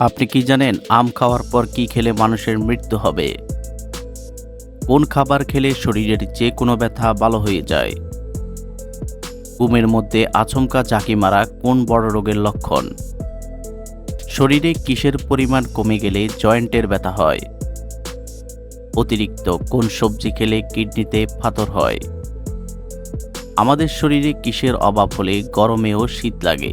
আপনি কি জানেন আম খাওয়ার পর কি খেলে মানুষের মৃত্যু হবে? কোন খাবার খেলে শরীরের যে কোনো ব্যথা ভালো হয়ে যায়? ঘুমের মধ্যে আচমকা জাকি মারা কোন বড় রোগের লক্ষণ? শরীরে কিসের পরিমাণ কমে গেলে জয়েন্টের ব্যথা হয়? অতিরিক্ত কোন সবজি খেলে কিডনিতে ফাতর হয়? আমাদের শরীরে কিসের অভাব হলে গরমেও শীত লাগে।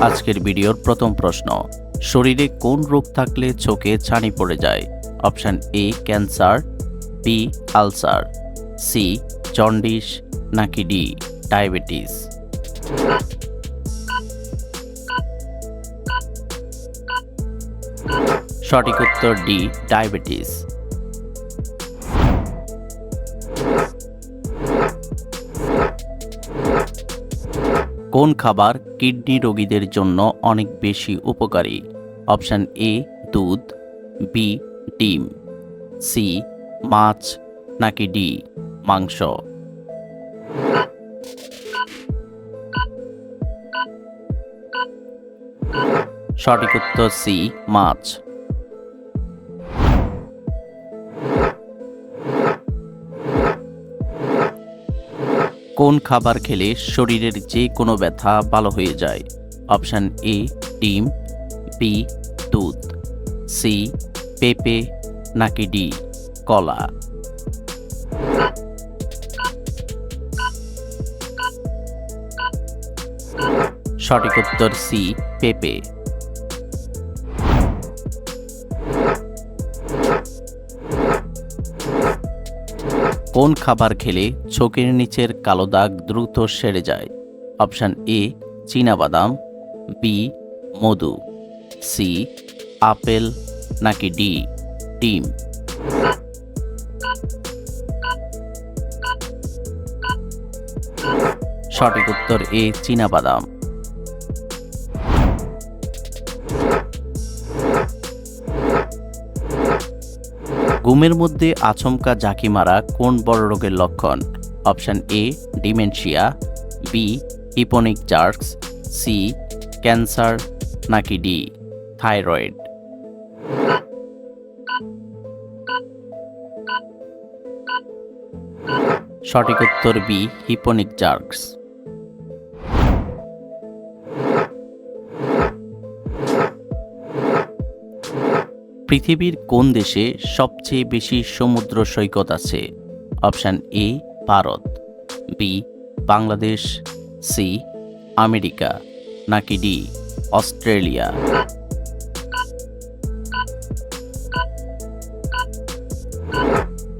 আজকের ভিডিওর প্রথম প্রশ্ন, শরীরে কোন রোগ থাকলে চোখে ছানি পড়ে যায়? Option A, cancer B ulcer C jaundice, নাকি ডি ডায়াবেটিস। সঠিক উত্তর ডি ডায়াবেটিস। কোন খাবার কিডনি রোগীদের জন্য অনেক বেশি উপকারী? অপশান এ, দুধ বি ডিম সি মাছ, নাকি ডি মাংস? সঠিক উত্তর সি মাছ। কোন খাবার খেলে শরীরের যে কোনো ব্যথা ভালো হয়ে যায়? অপশান এ, ডিম, বি, দুধ, সি, পেঁপে, নাকি ডি, কলা। সঠিক উত্তর সি, পেঁপে। কোন খাবার খেলে চোখের নিচের কালো দাগ দ্রুত সেরে যায়? অপশান এ বাদাম বি, মধু, সি, আপেল, নাকি ডি, ডিম? সঠিক উত্তর এ বাদাম ঘুমের মধ্যে আচমকা জাকি মারা কোন বড় রোগের লক্ষণ? Option A, dementia, B, hypnic jerks, C, cancer, নাকি ডি, থাইরয়েড। সঠিক উত্তর বি, হিপোনিক জার্কস। পৃথিবীর কোন দেশে সবচেয়ে বেশি সমুদ্র সৈকত আছে? Option A, Bharat, B, Bangladesh, C, America, নাকি ডি, অস্ট্রেলিয়া?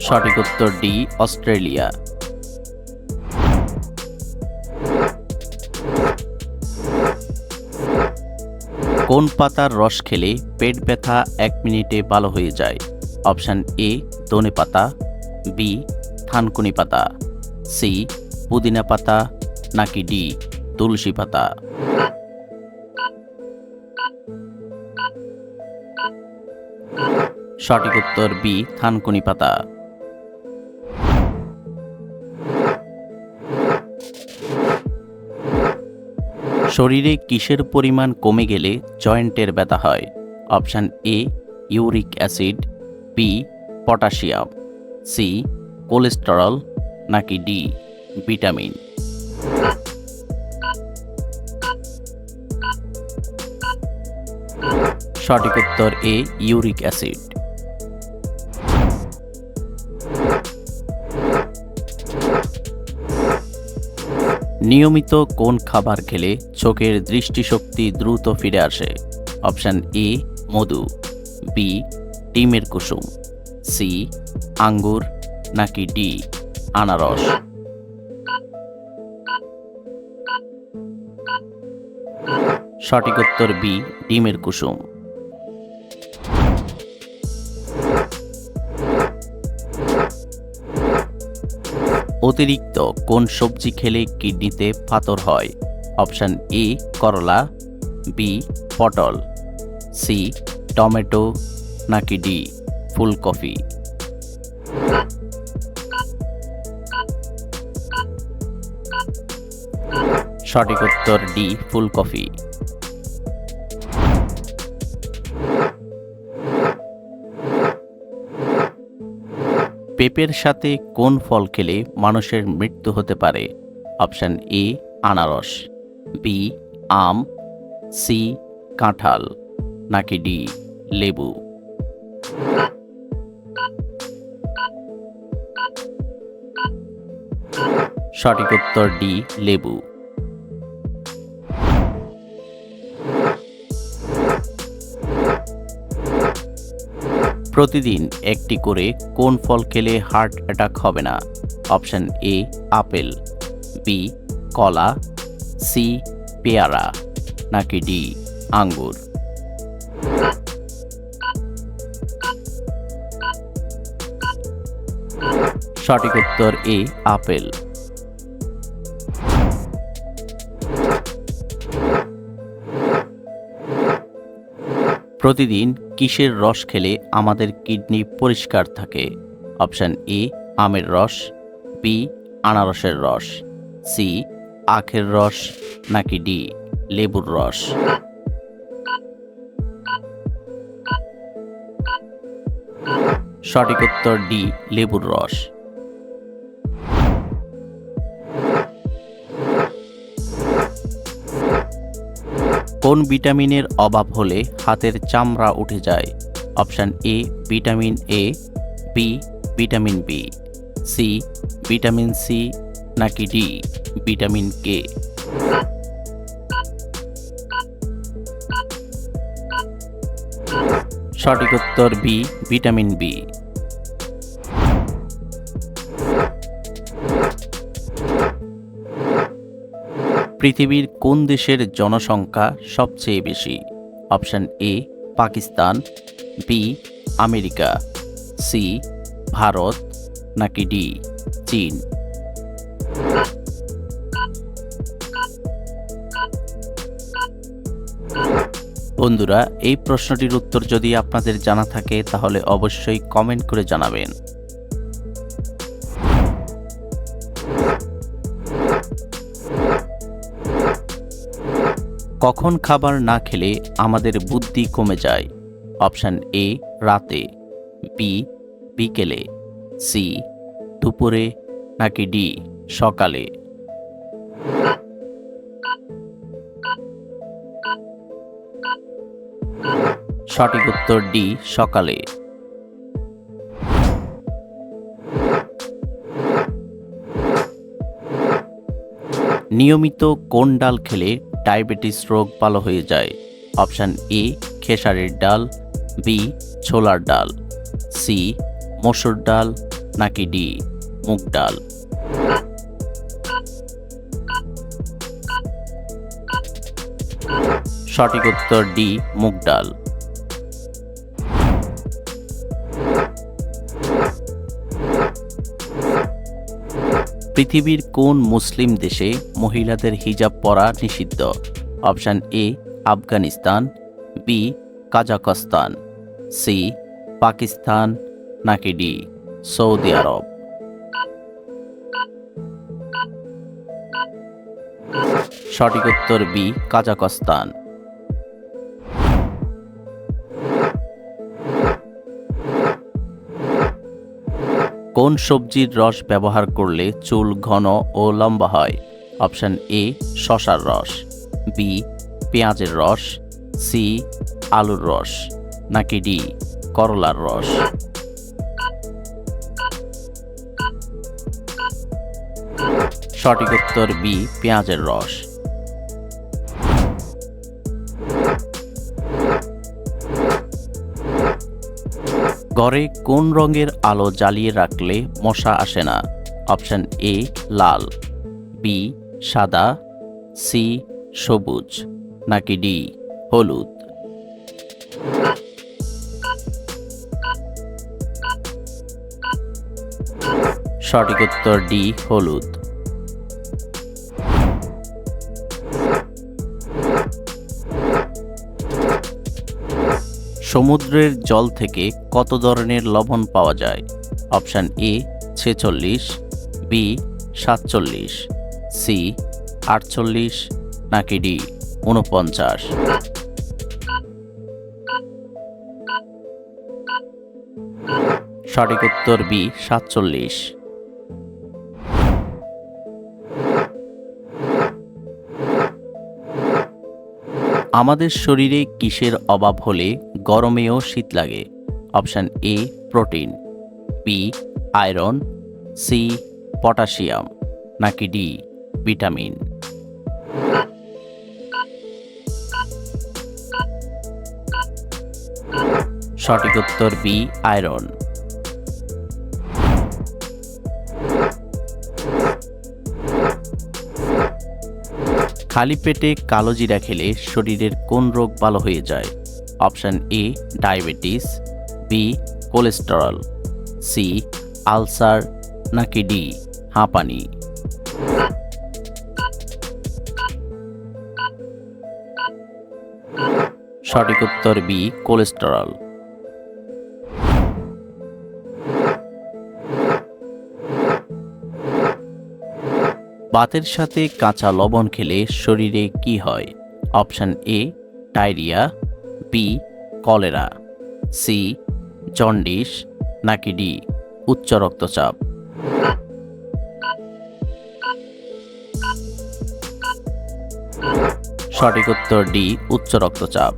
সঠিক উত্তর ডি, অস্ট্রেলিয়া। কোন পাতার রস খেলে পেট ব্যথা এক মিনিটে ভালো হয়ে যায়? অপশান এ, ধনে পাতা। বি, থানকুনি পাতা। সি, পুদিনা পাতা। নাকি ডি, তুলসী পাতা। সঠিক উত্তর বি, থানকুনি পাতা। শরীরে কিসের পরিমাণ কমে গেলে জয়েন্টের ব্যথা হয়? Option A, uric acid, B, potassium, C, cholesterol, নাকি ডি, ভিটামিন। সঠিক উত্তর এ, ইউরিক অ্যাসিড। নিয়মিত কোন খাবার খেলে চোখের দৃষ্টিশক্তি দ্রুত ফিরে আসে? Option A, Madhu. বি, ডিমের কুসুম। সি, আঙ্গুর নাকি ডি, আনারস? সঠিক উত্তর বি, ডিমের কুসুম। অতিরিক্ত কোন সবজি খেলে কিডনিতে পাথর হয়? অপশান এ, করলা, বি, পটল, সি, টমেটো, নাকি ডি, ফুলকপি? সঠিক উত্তর ডি, ফুলকপি। পেঁপের সাথে কোন ফল খেলে মানুষের মৃত্যু হতে পারে? অপশান এ, আনারস বি আম সি কাঁঠাল, নাকি ডি লেবু? সঠিক উত্তর ডি লেবু। প্রতিদিন একটি করে কোন ফল খেলে হার্ট অ্যাটাক হবে না? অপশন এ, আপেল, বি, কলা, সি, পেয়ারা, নাকি ডি, আঙ্গুর? সঠিক উত্তর এ, আপেল। প্রতিদিন কিসের রস খেলে আমাদের কিডনি পরিষ্কার থাকে? অপশান এ, আমের রস বি আনারসের রস সি আখের রস, নাকি ডি লেবুর রস। সঠিক উত্তর ডি লেবুর রস। কোন ভিটামিনের অভাব হলে হাতের চামড়া উঠে যায়? Option A, vitamin A, B, vitamin B, C, vitamin C নাকি ডি, ভিটামিন কে? সঠিক উত্তর বি, ভিটামিন বি। পৃথিবীর কোন দেশের জনসংখ্যা সবচেয়ে বেশি? Option A, Pakistan, B, America, C, Bharat, নাকি ডি, চীন? বন্ধুরা, এই প্রশ্নটির উত্তর যদি আপনাদের জানা থাকে, তাহলে অবশ্যই কমেন্ট করে জানাবেন। কখন খাবার না খেলে আমাদের বুদ্ধি কমে যায়? অপশান এ, রাতে। বি, বিকেলে। সি, দুপুরে। নাকি ডি, সকালে। সঠিক উত্তর ডি, সকালে। নিয়মিত কোন ডাল খেলে ডায়াবেটিস রোগ ভালো হয়ে যায়। অপশান এ, খেসারির ডাল, বি, ছোলার ডাল, সি, মসুর ডাল, নাকি ডি, মুগ ডাল। সঠিক উত্তর ডি, মুগ ডাল। পৃথিবীর কোন মুসলিম দেশে মহিলাদের হিজাব পরা নিষিদ্ধ? Option A, Afghanistan, B Kazakhstan C, Pakistan, নাকি ডি, সৌদি আরব? সঠিক উত্তর বি কাজাকস্তান কোন সবজির রস ব্যবহার করলে চুল ঘন ও লম্বা হয়? অপশান এ, শশার রস, বি, পেঁয়াজের রস, সি, আলুর রস, নাকি ডি, করলার রস। সঠিক উত্তর বি, পেঁয়াজের রস। ঘরে কোন রঙের আলো জ্বালিয়ে রাখলে মশা আসে না? অপশান এ, লাল। বি, সাদা। সি, সবুজ। নাকি ডি, হলুদ? সঠিক উত্তর ডি, হলুদ। সমুদ্রের জল থেকে কত ধরনের লবণ পাওয়া যায়? অপশান এ, ছেচল্লিশ, বি, সাতচল্লিশ, সি, আটচল্লিশ, নাকি ডি উনপঞ্চাশ সঠিক উত্তর বি, সাতচল্লিশ। আমাদের শরীরে কিসের অভাব হলে গরমেও শীত লাগে? Option A, protein. B, iron. C, potassium. নাকি ডি, ভিটামিন। সঠিক উত্তর বি, আয়রন। খালি পেটে কালো জিরা খেলে শরীরের কোন রোগ ভালো হয়ে যায়? Option A, diabetes, B, cholesterol, C, ulcer, নাকি ডি, হাঁপানি। সঠিক উত্তর বি, কোলেস্টেরল। ভাতের সাথে কাঁচা লবণ খেলে শরীরে কি হয়? Option A diarrhoea. B cholera. C jaundice. নাকি ডি উচ্চ রক্তচাপ। সঠিক উত্তর ডি উচ্চ রক্তচাপ।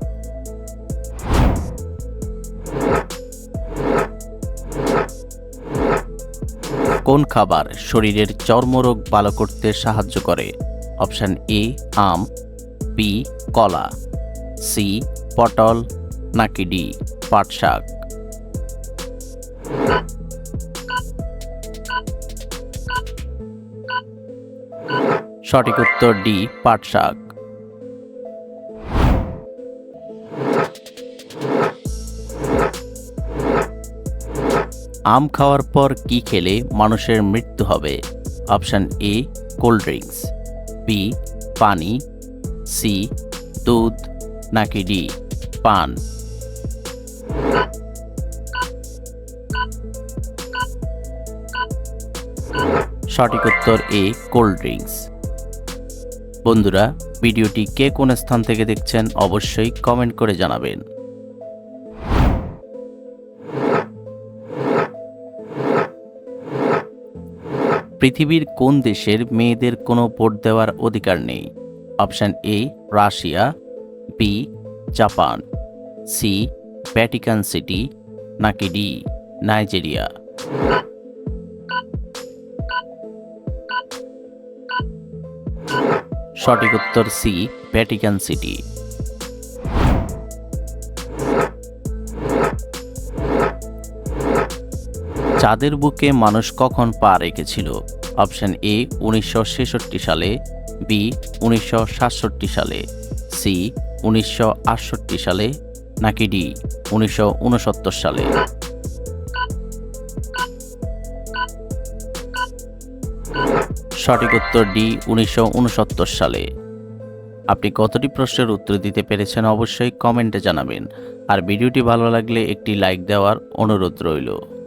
কোন খাবার শরীরের চর্মরোগ ভালো করতে সাহায্য করে? অপশান এ, আম, বি, কলা, সি, পটল, নাকি ডি, পাট শাক? সঠিক উত্তর ডি, পাট শাক। আম খাওয়ার পর কি খেলে মানুষের মৃত্যু হবে? Option A, cold drinks. B, পানি। সি, দুধ। নাকি ডি, পান। সঠিক উত্তর এ, কোল্ড ড্রিঙ্কস। বন্ধুরা, ভিডিওটি কে কোন স্থান থেকে দেখছেন অবশ্যই কমেন্ট করে জানাবেন। পৃথিবীর কোন দেশের মেয়েদের কোনো ভোট দেওয়ার অধিকার নেই? Option A, Russia, B, Japan, C, Vatican City, নাকি ডি, নাইজেরিয়া? সঠিক উত্তর সি, ভ্যাটিকান সিটি। চাঁদের বুকে মানুষ কখন পা রেখেছিল? অপশন এ, উনিশশো ছেষট্টি সালে, বি, উনিশশো সাতষট্টি সালে, সি, উনিশশো আটষট্টি সালে, নাকি ডি, উনিশশো উনসত্তর সালে? সঠিক উত্তর ডি, উনিশশো উনসত্তর সালে। আপনি কতটি প্রশ্নের উত্তর দিতে পেরেছেন অবশ্যই কমেন্টে জানাবেন। আর ভিডিওটি ভালো লাগলে একটি লাইক দেওয়ার অনুরোধ রইল।